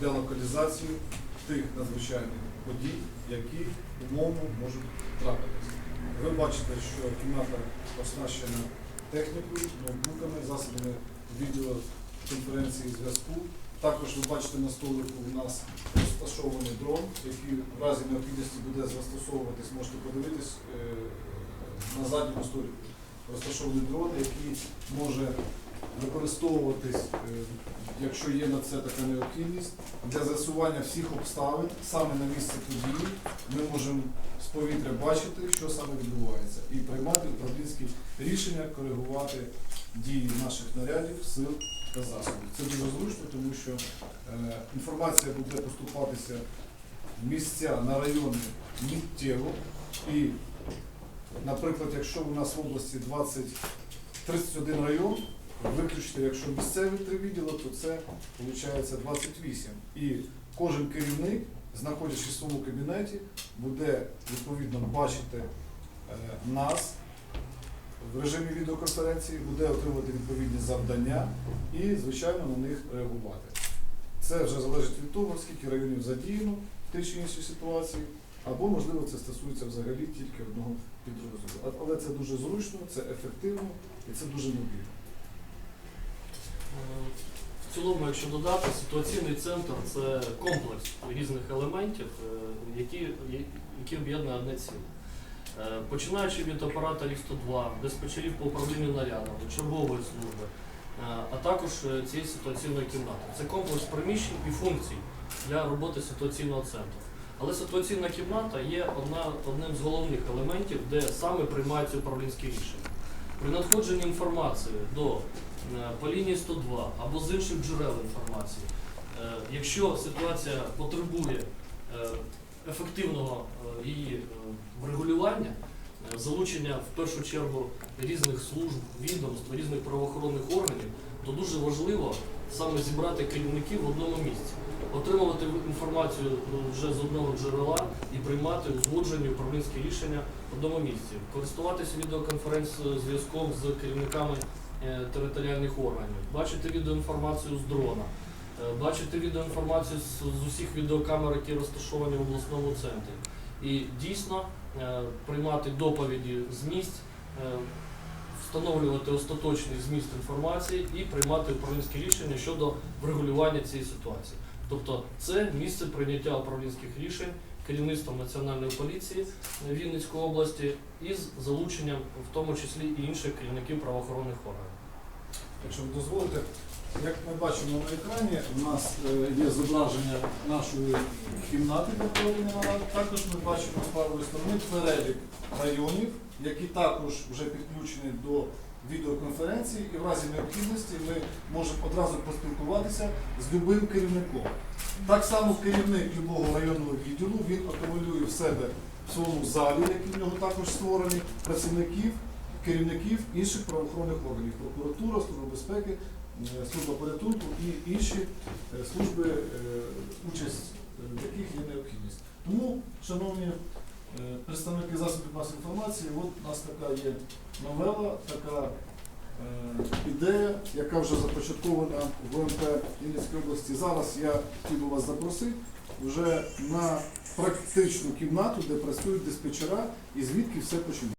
для локалізації тих надзвичайних подій, які умовно можуть трапитися. Ви бачите, що кімната оснащена технікою, ноутбуками, засобами відеоконференції зв'язку. Також ви бачите на столику у нас розташований дрон, який в разі необхідності буде застосовуватись, можете подивитись е, на задньому столику. Розташований дрон, який може використовуватись, е, якщо є на це така необхідність, для з'ясування всіх обставин саме на місці події. Ми можемо з повітря бачити, що саме відбувається, і приймати управлінські рішення, коригувати дії наших нарядів, сил та засобів. Це дуже зручно, тому що е, інформація буде поступатися в місця на райони миттєво. І, наприклад, якщо у нас в області 20, 31 район, виключити, якщо місцеві три відділи, то це виходить 28. І кожен керівник, знаходячись в своєму кабінеті, буде відповідно бачити е, нас в режимі відеоконференції, буде отримувати відповідні завдання і, звичайно, на них реагувати. Це вже залежить від того, скільки районів задіяно в тій чи іншій ситуації, або, можливо, це стосується взагалі тільки одного підрозділу. Але це дуже зручно, це ефективно і це дуже мобільно. В цілому, якщо додати, ситуаційний центр це комплекс різних елементів, е, які, які об'єднує одне ціле. Е, Починаючи від операторів 102, диспетчерів по управлінню нарядами, чергової служби, е, а також цієї ситуаційної кімнати. Це комплекс приміщень і функцій для роботи ситуаційного центру. Але ситуаційна кімната є одна, одним з головних елементів, де саме приймаються управлінські рішення. При надходженні інформації до по лінії 102 або з інших джерел інформації. Е, Якщо ситуація потребує е, ефективного е, її е, врегулювання, е, залучення в першу чергу різних служб, відомств, різних правоохоронних органів, то дуже важливо саме зібрати керівників в одному місці, отримувати інформацію ну, вже з одного джерела і приймати узгоджені управлінські рішення в одному місці, користуватися відеоконференц-зв'язком з керівниками е, територіальних органів, бачити відеоінформацію з дрона, е, бачити відеоінформацію з, усіх відеокамер, які розташовані в обласному центрі. І дійсно е, приймати доповіді з місць, е, встановлювати остаточний зміст інформації і приймати управлінські рішення щодо врегулювання цієї ситуації. Тобто це місце прийняття управлінських рішень керівництвом Національної поліції Вінницької області із залученням в тому числі і інших керівників правоохоронних органів. Якщо ви дозволите, як ми бачимо на екрані, у нас е, є зображення нашої кімнати для проведення. Також ми бачимо з правої сторони перелік районів, які також вже підключені до відеоконференції, і в разі необхідності ми можемо одразу поспілкуватися з любим керівником. Так само керівник любого районного відділу він акумулює в себе в своєму залі, який в нього також створений, працівників, керівників інших правоохоронних органів, прокуратура, служба безпеки, е, служба порятунку і інші е, служби, е, участь в яких є необхідність. Тому, шановні представники засобів масової інформації, от у нас така є новела, така е, ідея, яка вже започаткована в МП Вінницької області. Зараз я хотів би вас запросити вже на практичну кімнату, де працюють диспетчера і звідки все починається.